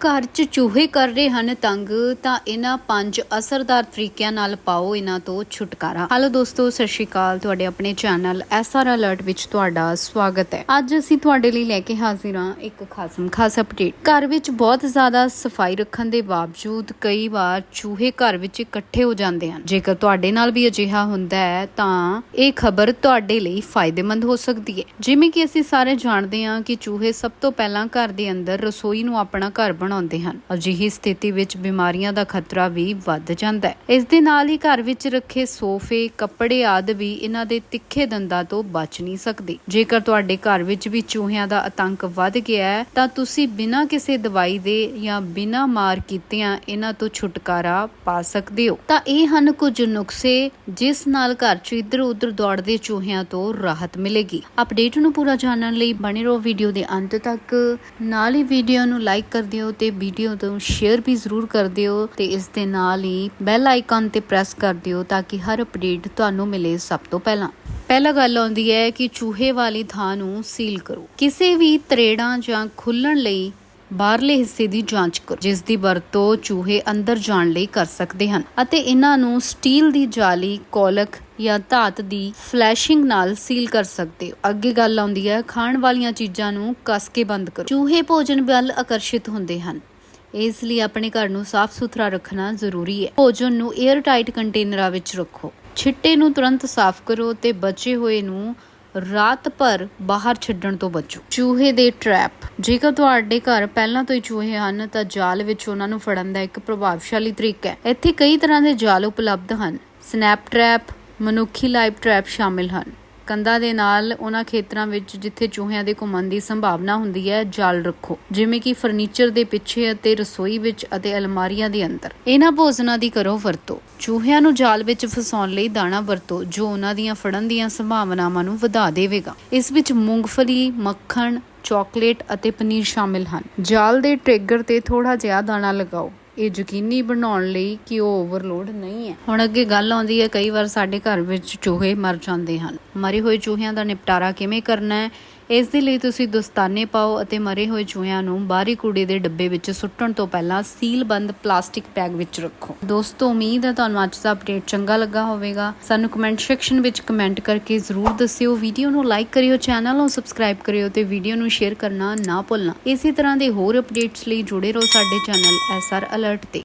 ਘਰ 'ਚ ਚੂਹੇ ਕਰ ਰਹੇ ਹਨ ਤੰਗ, ਤਾਂ ਇਹਨਾਂ ਪੰਜ ਅਸਰਦਾਰ ਤਰੀਕਿਆਂ ਨਾਲ ਪਾਓ ਇਹਨਾਂ ਤੋਂ ਛੁਟਕਾਰਾ। ਹਾਲੋ ਦੋਸਤੋ, ਸਤਿ ਸ਼੍ਰੀ ਅਕਾਲ। ਤੁਹਾਡੇ ਆਪਣੇ ਚੈਨਲ ਐਸਆਰ ਅਲਰਟ ਵਿੱਚ ਤੁਹਾਡਾ ਸਵਾਗਤ ਹੈ। ਅੱਜ ਅਸੀਂ ਤੁਹਾਡੇ ਲਈ ਲੈ ਕੇ ਹਾਜ਼ਰ ਹਾਂ ਇੱਕ ਖਾਸਮ ਖਾਸ ਅਪਡੇਟ। ਘਰ ਵਿੱਚ ਬਹੁਤ ਜ਼ਿਆਦਾ ਸਫ਼ਾਈ ਰੱਖਣ ਦੇ ਬਾਵਜੂਦ ਕਈ ਵਾਰ ਚੂਹੇ ਘਰ ਵਿੱਚ ਇਕੱਠੇ ਹੋ ਜਾਂਦੇ ਹਨ। ਜੇਕਰ ਤੁਹਾਡੇ ਨਾਲ ਵੀ ਅਜਿਹਾ ਹੁੰਦਾ ਹੈ, ਤਾਂ ਇਹ ਖਬਰ ਤੁਹਾਡੇ ਲਈ ਫਾਇਦੇਮੰਦ ਹੋ ਸਕਦੀ ਹੈ। ਜਿਵੇਂ ਕਿ ਅਸੀਂ ਸਾਰੇ ਜਾਣਦੇ ਹਾਂ ਕਿ ਚੂਹੇ ਸਭ ਤੋਂ ਪਹਿਲਾਂ ਘਰ ਦੇ ਅੰਦਰ ਰਸੋਈ ਨੂੰ ਆਪਣਾ ਘਰ ਬਣਾਉਂਦੇ ਹਨ। ਅਜਿਹੀ ਸਥਿਤੀ ਵਿੱਚ ਬਿਮਾਰੀਆਂ ਦਾ ਖਤਰਾ ਵੀ ਵੱਧ ਜਾਂਦਾ ਹੈ। ਇਸ ਦੇ ਨਾਲ ਹੀ ਘਰ ਵਿੱਚ ਰੱਖੇ ਸੋਫੇ, ਕੱਪੜੇ ਆਦਿ ਵੀ ਇਹਨਾਂ ਦੇ ਤਿੱਖੇ ਦੰਦਾਂ ਤੋਂ ਬਚ ਨਹੀਂ ਸਕਦੇ। ਜੇਕਰ ਤੁਹਾਡੇ ਘਰ ਵਿੱਚ ਵੀ ਚੂਹਿਆਂ ਦਾ ਆਤੰਕ ਵੱਧ ਗਿਆ ਹੈ, ਤਾਂ ਤੁਸੀਂ ਬਿਨਾਂ ਕਿਸੇ ਦਵਾਈ ਦੇ ਜਾਂ ਬਿਨਾਂ ਮਾਰ ਕੀਤਿਆਂ ਇਹਨਾਂ ਤੋਂ ਛੁਟਕਾਰਾ ਪਾ ਸਕਦੇ ਹੋ। ਤਾਂ ਇਹ ਹਨ ਕੁਝ ਨੁਕਸੇ ਜਿਸ ਨਾਲ ਘਰ 'ਚ ਇੱਧਰ ਉੱਧਰ ਦੌੜਦੇ ਚੂਹਿਆਂ ਤੋਂ ਰਾਹਤ ਮਿਲੇਗੀ। ਅਪਡੇਟ ਨੂੰ ਪੂਰਾ ਜਾਣਨ ਲਈ ਬਣੇ ਰਹੋ ਵੀਡੀਓ ਦੇ ਅੰਤ ਤੱਕ। ਨਾਲ ਹੀ ਵੀਡੀਓ ਨੂੰ ਲਾਈਕ ਕਰ ਦਿਓ ਤੇ ਵੀਡੀਓ ਨੂੰ ਸ਼ੇਅਰ ਵੀ ਜ਼ਰੂਰ ਕਰ ਦਿਓ ਤੇ ਇਸ ਦੇ ਨਾਲ ਹੀ ਬੈਲ ਆਈਕਨ ਤੇ ਪ੍ਰੈਸ ਕਰ ਦਿਓ ਤਾਂ ਕਿ ਹਰ ਅਪਡੇਟ ਤੁਹਾਨੂੰ ਮਿਲੇ ਸਭ ਤੋਂ ਪਹਿਲਾਂ। ਪਹਿਲਾ ਗੱਲ ਆਉਂਦੀ ਹੈ ਕਿ ਚੂਹੇ ਵਾਲੀ ਥਾਂ ਨੂੰ ਸੀਲ ਕਰੋ। ਕਿਸੇ ਵੀ ਤਰੇੜਾਂ ਜਾਂ ਖੁੱਲਣ ਲਈ ਬਾਹਰਲੇ ਹਿੱਸੇ ਦੀ ਜਾਂਚ ਕਰੋ, ਜਿਸ ਦੀ ਵਰਤੋਂ ਚੂਹੇ ਅੰਦਰ ਜਾਣ ਲਈ ਕਰ ਸਕਦੇ ਹਨ। ਅਤੇ ਇਹਨਾਂ ਨੂੰ ਸਟੀਲ ਦੀ ਜਾਲੀ ਕੋਲਕ ਜਾਂ ਧਾਤ ਦੀ ਫਲੈਸ਼ਿੰਗ ਨਾਲ ਸੀਲ ਕਰ ਸਕਦੇ ਹੋ। ਅੱਗੇ ਗੱਲ ਆਉਂਦੀ ਹੈ, ਖਾਣ ਵਾਲੀਆਂ ਚੀਜ਼ਾਂ ਨੂੰ ਕੱਸ ਕੇ ਬੰਦ ਕਰੋ। ਚੂਹੇ ਭੋਜਨ ਵੱਲ ਆਕਰਸ਼ਿਤ ਹੁੰਦੇ ਹਨ। ਇਸ ਲਈ ਆਪਣੇ ਘਰ ਨੂੰ ਸਾਫ਼ ਸੁਥਰਾ ਰੱਖਣਾ ਜ਼ਰੂਰੀ ਹੈ। ਭੋਜਨ ਨੂੰ 에ਅਰ ਟਾਈਟ ਕੰਟੇਨਰਾਂ ਵਿੱਚ ਰੱਖੋ। ਛਿੱਟੇ ਨੂੰ ਤੁਰੰਤ ਸਾਫ਼ ਕਰੋ ਤੇ ਬਚੇ ਹੋਏ ਨੂੰ ਰਾਤ ਭਰ ਬਾਹਰ ਛੱਡਣ ਤੋਂ ਬਚੋ। ਚੂਹੇ ਦੇ ਟ੍ਰੈਪ ਜੇਕਰ ਤੁਹਾਡੇ ਘਰ ਪਹਿਲਾਂ ਤੋਂ ਹੀ ਚੂਹੇ ਹਨ, ਤਾਂ ਜਾਲ ਵਿੱਚ ਉਹਨਾਂ ਨੂੰ ਫੜਨ ਦਾ ਇੱਕ ਪ੍ਰਭਾਵਸ਼ਾਲੀ ਤਰੀਕਾ ਹੈ। ਇੱਥੇ ਕਈ ਤਰ੍ਹਾਂ ਦੇ ਜਾਲ ਉਪਲਬਧ ਹਨ। ਸਨੈਪ ਟ੍ਰੈਪ ਮਨੁੱਖੀ ਲਾਈਵ ਟ੍ਰੈਪ ਸ਼ਾਮਿਲ ਹਨ। ਕੰਧਾਂ ਦੇ ਨਾਲ ਉਹਨਾਂ ਖੇਤਰਾਂ ਵਿੱਚ ਜਿੱਥੇ ਚੂਹਿਆਂ ਦੇ ਘੁੰਮਣ ਦੀ ਸੰਭਾਵਨਾ ਹੁੰਦੀ ਹੈ, ਜਾਲ ਰੱਖੋ। ਜਿਵੇਂ ਕਿ ਫਰਨੀਚਰ ਦੇ ਪਿੱਛੇ ਅਤੇ ਰਸੋਈ ਵਿੱਚ ਅਤੇ ਅਲਮਾਰੀਆਂ ਦੇ ਅੰਦਰ। ਇਹਨਾਂ ਭੋਜਨਾਂ ਦੀ ਕਰੋ ਵਰਤੋਂ। ਚੂਹਿਆਂ ਨੂੰ ਜਾਲ ਵਿੱਚ ਫਸਾਉਣ ਲਈ ਦਾਣਾ ਵਰਤੋ, ਜੋ ਉਹਨਾਂ ਦੀਆਂ ਫੜਨ ਦੀਆਂ ਸੰਭਾਵਨਾਵਾਂ ਨੂੰ ਵਧਾ ਦੇਵੇਗਾ। ਇਸ ਵਿੱਚ ਮੂੰਗਫਲੀ, ਮੱਖਣ, ਚਾਕਲੇਟ ਅਤੇ ਪਨੀਰ ਸ਼ਾਮਿਲ ਹਨ। ਜਾਲ ਦੇ ਟ੍ਰਿਗਰ ਤੇ ਥੋੜਾ ਜਿਹਾ ਦਾਣਾ ਲਗਾਓ। ਇਹ ਯਕੀਨੀ ਬਣਾਉਣ ਲਈ ਕਿ ਉਹ ਓਵਰਲੋਡ ਨਹੀਂ ਹੈ। ਹੁਣ ਅੱਗੇ ਗੱਲ ਆਉਂਦੀ ਹੈ, ਕਈ ਵਾਰ ਸਾਡੇ ਘਰ ਵਿੱਚ ਚੂਹੇ ਮਰ ਜਾਂਦੇ ਹਨ। ਮਰੇ ਹੋਏ ਚੂਹਿਆਂ ਦਾ ਨਿਪਟਾਰਾ ਕਿਵੇਂ ਕਰਨਾ ਹੈ? ਇਸ ਦੇ ਲਈ ਤੁਸੀਂ ਦਸਤਾਨੇ ਪਾਓ ਅਤੇ ਮਰੇ ਹੋਏ ਚੂਹਿਆਂ ਨੂੰ ਬਾਹਰੀ ਕੂੜੇ ਦੇ ਡੱਬੇ ਵਿੱਚ ਸੁੱਟਣ ਤੋਂ ਪਹਿਲਾਂ ਸੀਲਬੰਦ ਪਲਾਸਟਿਕ ਬੈਗ ਵਿੱਚ ਰੱਖੋ। ਦੋਸਤੋ, ਉਮੀਦ ਹੈ ਤੁਹਾਨੂੰ ਅੱਜ ਦਾ ਅਪਡੇਟ ਚੰਗਾ ਲੱਗਾ ਹੋਵੇਗਾ। ਸਾਨੂੰ ਕਮੈਂਟ ਸੈਕਸ਼ਨ ਵਿੱਚ ਕਮੈਂਟ ਕਰਕੇ ਜ਼ਰੂਰ ਦੱਸਿਓ। ਵੀਡੀਓ ਨੂੰ ਲਾਈਕ ਕਰਿਓ ਚੈਨਲ ਨੂੰ ਸਬਸਕ੍ਰਾਈਬ ਕਰਿਓ ਤੇ ਵੀਡੀਓ ਨੂੰ ਸ਼ੇਅਰ ਕਰਨਾ ਨਾ ਭੁੱਲਣਾ। ਇਸੇ ਤਰ੍ਹਾਂ ਦੇ ਹੋਰ ਅਪਡੇਟਸ ਲਈ ਜੁੜੇ ਰਹੋ ਸਾਡੇ ਚੈਨਲ ਐਸਆਰ ਅਲਰਟ ਤੇ।